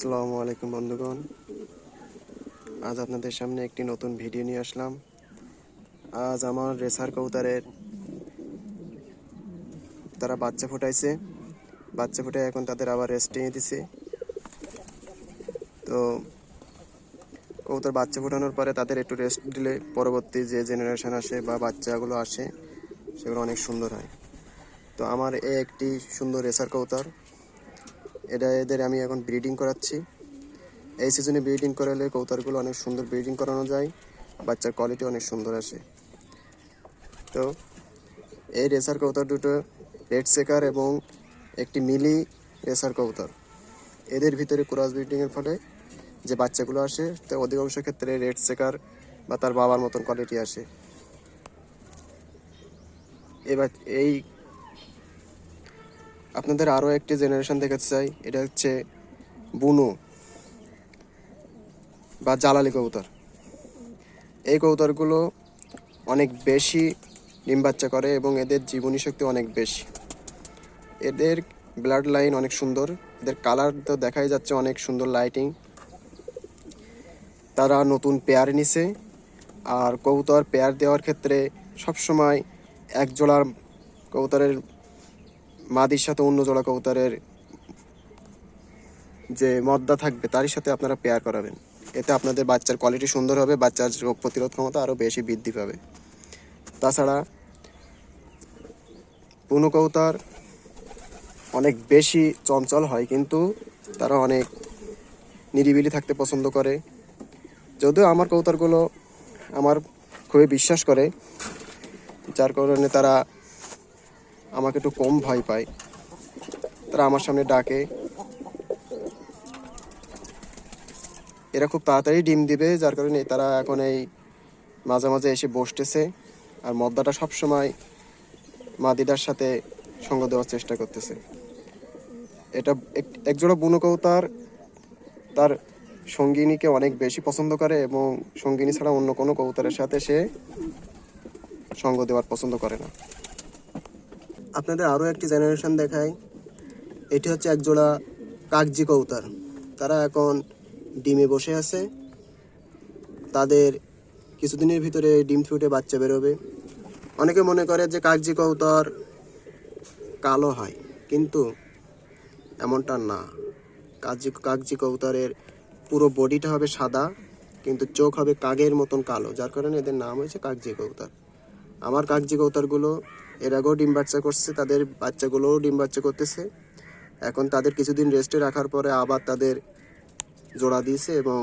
আসসালামু আলাইকুম, বন্ধুগণ। আজ আপনাদের সামনে একটি নতুন ভিডিও নিয়ে আসলাম। আজ আমার রেসার কৌতারের তারা বাচ্চা ফুটাইছে। বাচ্চা ফুটাই এখন তাদের আবার রেস্ট নিয়ে দিছে। তো কৌতার বাচ্চা ফোটানোর পরে তাদের একটু রেস্ট দিলে পরবর্তী যে জেনারেশন আসে বা বাচ্চাগুলো আসে, সেগুলো অনেক সুন্দর হয়। তো আমার এ একটি সুন্দর রেসার কৌতার এটা এদের আমি এখন ব্রিডিং করাচ্ছি। এই সিজনে ব্রিডিং করালে কৌতারগুলো অনেক সুন্দর ব্রিডিং করানো যায়, বাচ্চার কোয়ালিটি অনেক সুন্দর আসে। তো এই রেসার কৌতার দুটো রেড সেকার এবং একটি মিলি রেসার কৌতার। এদের ভিতরে ক্রস ব্রিডিংয়ের ফলে যে বাচ্চাগুলো আসে, তো অধিকাংশ ক্ষেত্রে রেড সেকার বা তার বাবার মতন কোয়ালিটি আসে। এবার এই আপনাদের আরও একটি জেনারেশন দেখাতে চাই। এটা হচ্ছে বুনো বা জালালি কবুতর। এই কবুতরগুলো অনেক বেশি ডিম বাচ্চা করে এবং এদের জীবনী শক্তি অনেক বেশি। এদের ব্লাড লাইন অনেক সুন্দর, এদের কালার তো দেখাই যাচ্ছে অনেক সুন্দর লাইটিং তারা নতুন পেয়ার নিছে আর কবুতর পেয়ার দেওয়ার ক্ষেত্রে সবসময় এক জোড়ার কবুতরের মাদির সাথে অন্য জোড়া কবুতরের যে মদ্দা থাকবে, তারই সাথে আপনারা পেয়ার করাবেন। এতে আপনাদের বাচ্চার কোয়ালিটি সুন্দর হবে, বাচ্চার রোগ প্রতিরোধ ক্ষমতা আরও বেশি বৃদ্ধি পাবে। তাছাড়া পুনু কবুতর অনেক বেশি চঞ্চল হয়, কিন্তু তারা অনেক নিরিবিলি থাকতে পছন্দ করে। যদিও আমার কবুতরগুলো আমার খুবই বিশ্বাস করে, যার কারণে তারা আমাকে একটু কম ভয় পায়। তারা আমার সামনে ডাকে। এরা খুব তাড়াতাড়ি ডিম দিবে, যার কারণে তারা এখন এই মাঝে মাঝে এসে বসতেছে আর মদ্দাটা সবসময় মাদিদার সাথে সঙ্গ দেওয়ার চেষ্টা করতেছে। এটা এক- একজোড়া বুনো কৌতার তার সঙ্গিনীকে অনেক বেশি পছন্দ করে এবং সঙ্গিনী ছাড়া অন্য কোনো কৌতারের সাথে সে সঙ্গ দেওয়ার পছন্দ করে না। আপনাদের আরও একটি জেনারেশন দেখায় এটি হচ্ছে এক জোড়া কাগজি কৌতার তারা এখন ডিমে বসে আছে। তাদের কিছুদিনের ভিতরে ডিম ফুটে বাচ্চা বেরোবে। অনেকে মনে করে যে কাগজি কৌতার কালো হয়, কিন্তু এমনটা না। কাগজি কাগজি কৌতারের পুরো বডিটা হবে সাদা, কিন্তু চোখ হবে কাগের মতন কালো, যার কারণে এদের নাম হয়েছে কাগজি কৌতার আমার কাগজি কৌতারগুলো এর আগেও ডিম বাচ্চা করছে, তাদের বাচ্চাগুলোও ডিম বাচ্চা করতেছে। এখন তাদের কিছুদিন রেস্টে রাখার পরে আবার তাদের জোড়া দিয়েছে এবং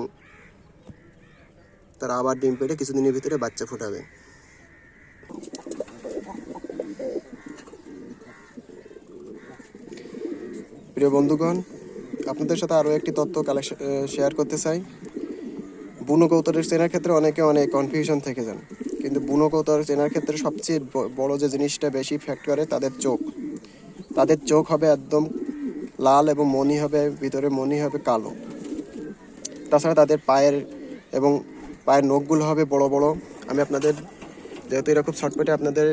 তারা আবার ডিম পেড়ে কিছুদিনের ভিতরে বাচ্চা ফোটাবে। প্রিয় বন্ধুগণ, আপনাদের সাথে আরও একটি তথ্য কালেকশন শেয়ার করতে চাই। বুনো কৌতরের চেনার ক্ষেত্রে অনেকে অনেক কনফিউশন থেকে যান। কিন্তু বুনো চেনার ক্ষেত্রে সবচেয়ে বড় যে জিনিসটা বেশি ফ্যাক্ট করে তাদের চোখ। তাদের চোখ হবে একদম লাল এবং মনি হবে, ভিতরে মনি হবে কালো। তাছাড়া তাদের পায়ের এবং পায়ের নখগুলো হবে বড় বড়। আমি আপনাদের, যেহেতু এরা খুব শর্টকাটে আপনাদের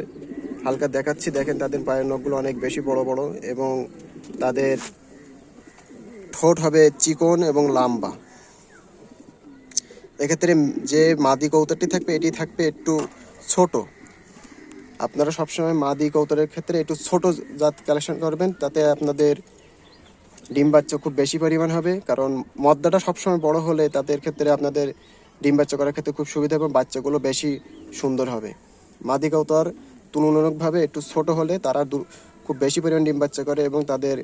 হালকা দেখাচ্ছি, দেখেন তাদের পায়ের নখগুলো অনেক বেশি বড় বড় এবং তাদের ঠোঁট হবে চিকন এবং লম্বা। এক্ষেত্রে যে মাদি কৌতারটি থাকবে, এটি থাকবে একটু ছোট। আপনারা সবসময় মাদি কৌতারের ক্ষেত্রে একটু ছোট জাত কালেকশন করবেন, তাতে আপনাদের ডিম বাচ্চা খুব বেশি পরিমাণ হবে, কারণ মদ্দাটা সবসময় বড় হলে তাদের ক্ষেত্রে আপনাদের ডিম বাচ্চা করার ক্ষেত্রে খুব সুবিধা এবং বাচ্চাগুলো বেশি সুন্দর হবে। মাদি কৌতর তুলনামূলকভাবে একটু ছোট হলে তারা খুব বেশি পরিমাণ ডিম বাচ্চা করে এবং তাদের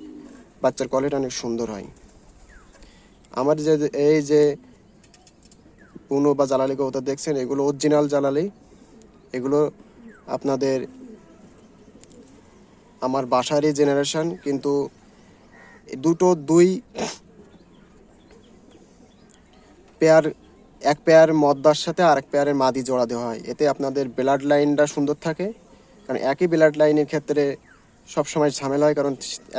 বাচ্চার কোয়ালিটি অনেক সুন্দর হয়। আমার যে, এই যে পুনো বা জ্বালালি কৌতর দেখছেন, এগুলো অরিজিনাল জ্বালালি এগুলো আপনাদের আমার বাসারই জেনারেশন কিন্তু দুটো, দুই পেয়ার এক পেয়ার মদ্দার সাথে আরেক পেয়ারের মাদি জোড়া দেওয়া হয়। এতে আপনাদের ব্লাড লাইনটা সুন্দর থাকে, কারণ একই ব্লাড লাইনের ক্ষেত্রে সবসময় ঝামেলা হয়, কারণ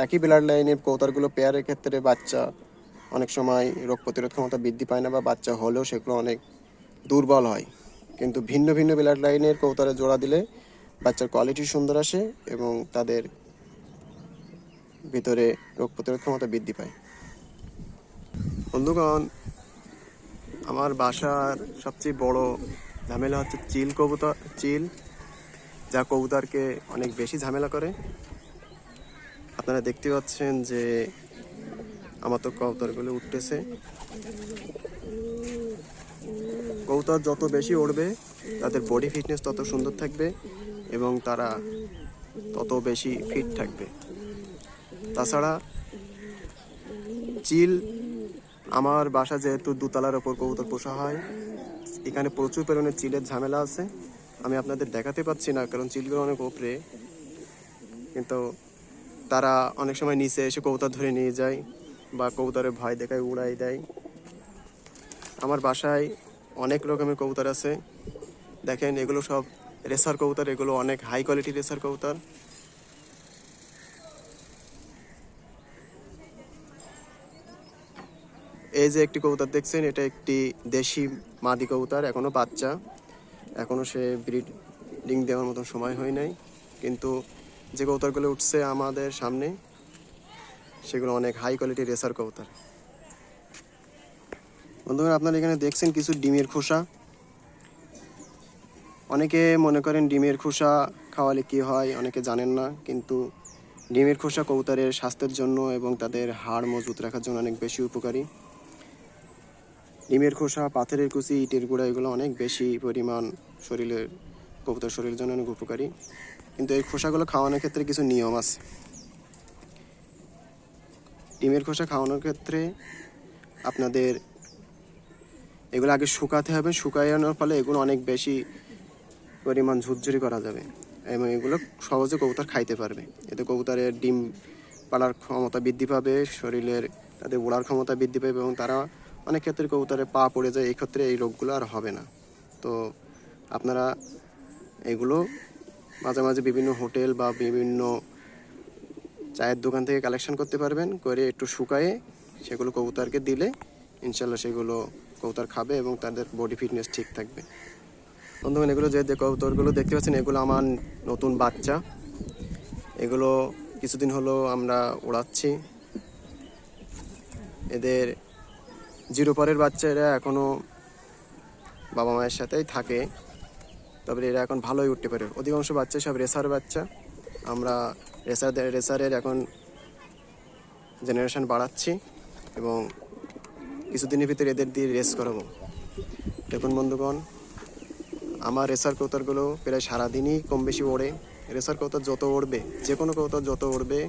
একই ব্লাড লাইনের কৌতারগুলো পেয়ারের ক্ষেত্রে বাচ্চা অনেক সময় রোগ প্রতিরোধ ক্ষমতা বৃদ্ধি পায় না বা বাচ্চা হলেও সেগুলো অনেক দুর্বল হয়। কিন্তু ভিন্ন ভিন্ন ব্লাড লাইনের কৌতারে জোড়া দিলে বাচ্চার কোয়ালিটি সুন্দর আসে এবং তাদের ভিতরে রোগ প্রতিরোধ ক্ষমতা বৃদ্ধি পায়। বন্ধুগণ, আমার বাসার সবচেয়ে বড় ঝামেলা হচ্ছে চিল কবুতর, চিল, যা কবুতরকে অনেক বেশি ঝামেলা করে। আপনারা দেখতে পাচ্ছেন যে আমার তো কবুতরগুলো উঠতেছে। কবুতর যত বেশি উড়বে, তাদের বডি ফিটনেস তত সুন্দর থাকবে এবং তারা তত বেশি ফিট থাকবে। তাছাড়া চিল, আমার বাসা যেহেতু দুতলার ওপর কবুতর পোষা হয়, এখানে প্রচুর পরিমাণে চিলের ঝামেলা আছে। আমি আপনাদের দেখাতে পাচ্ছি না, কারণ চিলগুলো অনেক ওপরে কিন্তু তারা অনেক সময় নিচে এসে কবুতর ধরে নিয়ে যায়। বা কবুতরের ভয় দেখায়, উড়াই দেয়। আমার বাসায় অনেক রকমের কবুতর আছে। দেখেন, এগুলো সব রেসার কবুতর, এগুলো অনেক হাই কোয়ালিটি রেসার কবুতর। এই যে একটি কবুতর দেখছেন, এটা একটি দেশি মাদি কবুতর, এখনও বাচ্চা। এখনও সে ব্রিডিং দেওয়ার মতন সময় হয় নাই। কিন্তু যে কবুতরগুলো উঠছে আমাদের সামনে সেগুলো অনেক হাই কোয়ালিটি রেসার কবুতর। বন্ধুরা আপনারা এখানে দেখছেন কিছু ডিমের খোসা। অনেকে মনে করেন ডিমের খোসা খাওয়ালে কি হয়, অনেকে জানেন না, কিন্তু ডিমের খোসা কবুতরের স্বাস্থ্যের জন্য এবং তাদের হাড় মজবুত রাখার জন্য অনেক বেশি উপকারী। ডিমের খোসা, পাথরের কুচি, ইটের গুঁড়া, এগুলো অনেক বেশি পরিমাণ শরীরের, কবুতর শরীরের জন্য অনেক উপকারী। কিন্তু এই খোসাগুলো খাওয়ানোর ক্ষেত্রে কিছু নিয়ম আছে। ডিমের খোসা খাওয়ানোর ক্ষেত্রে আপনাদের এগুলো আগে শুকাতে হবে। শুকানোর ফলে এগুলো অনেক বেশি পরিমাণ ঝুরঝুরি করা যাবে এবং এগুলো সহজে কবুতর খাইতে পারবে। এতে কবুতরের ডিম পাড়ার ক্ষমতা বৃদ্ধি পাবে, শরীরের তাদের ওড়ার ক্ষমতা বৃদ্ধি পাবে এবং তারা অনেক ক্ষেত্রে কবুতরে পা পড়ে যায় এই ক্ষেত্রে এই রোগগুলো আর হবে না। তো আপনারা এগুলো মাঝে মাঝে বিভিন্ন হোটেল বা বিভিন্ন চায়ের দোকান থেকে কালেকশন করতে পারবেন, করে একটু শুকায়ে সেগুলো কবুতরকে দিলে ইনশাল্লাহ সেগুলো কবুতর খাবে এবং তাদের বডি ফিটনেস ঠিক থাকবে। বন্ধুগণ, এগুলো যে কবুতরগুলো দেখতে পাচ্ছেন, এগুলো আমার নতুন বাচ্চা। এগুলো কিছুদিন হলো আমরা ওড়াচ্ছি। এদের জিরো পরের বাচ্চা এরা এখনও বাবা মায়ের সাথেই থাকে। তবে এরা এখন ভালোই উঠতে পারে। অধিকাংশ বাচ্চা সব রেসার বাচ্চা। আমরা রেসার রেসারের এখন জেনারেশন বাড়াচ্ছি এবং কিছুদিনের ভিতরে এদের দিয়ে রেস করাবো। দেখুন বন্ধুগণ, আমার রেসার কৌতারগুলো প্রায় সারাদিনই কম বেশি ওড়ে। রেসার কৌতার যত উড়বে যে কোনো কৌতার যত উড়বে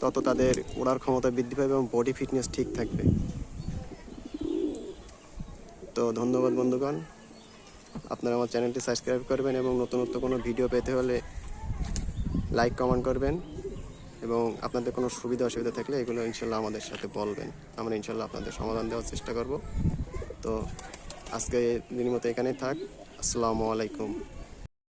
তত তাদের ওড়ার ক্ষমতা বৃদ্ধি পাবে এবং বডি ফিটনেস ঠিক থাকবে। তো ধন্যবাদ বন্ধুগণ। আপনারা আমার চ্যানেলটি সাবস্ক্রাইব করবেন এবং নতুনত্ব কোনো ভিডিও পেতে হলে লাইক কমেন্ট করবেন এবং আপনাদের কোনো সুবিধা অসুবিধা থাকলে এগুলো ইনশাল্লাহ আমাদের সাথে বলবেন। আমরা ইনশাল্লাহ আপনাদের সমাধান দেওয়ার চেষ্টা করব। তো আজকে দিনের মতো এখানেই থাক। আসসালামু আলাইকুম।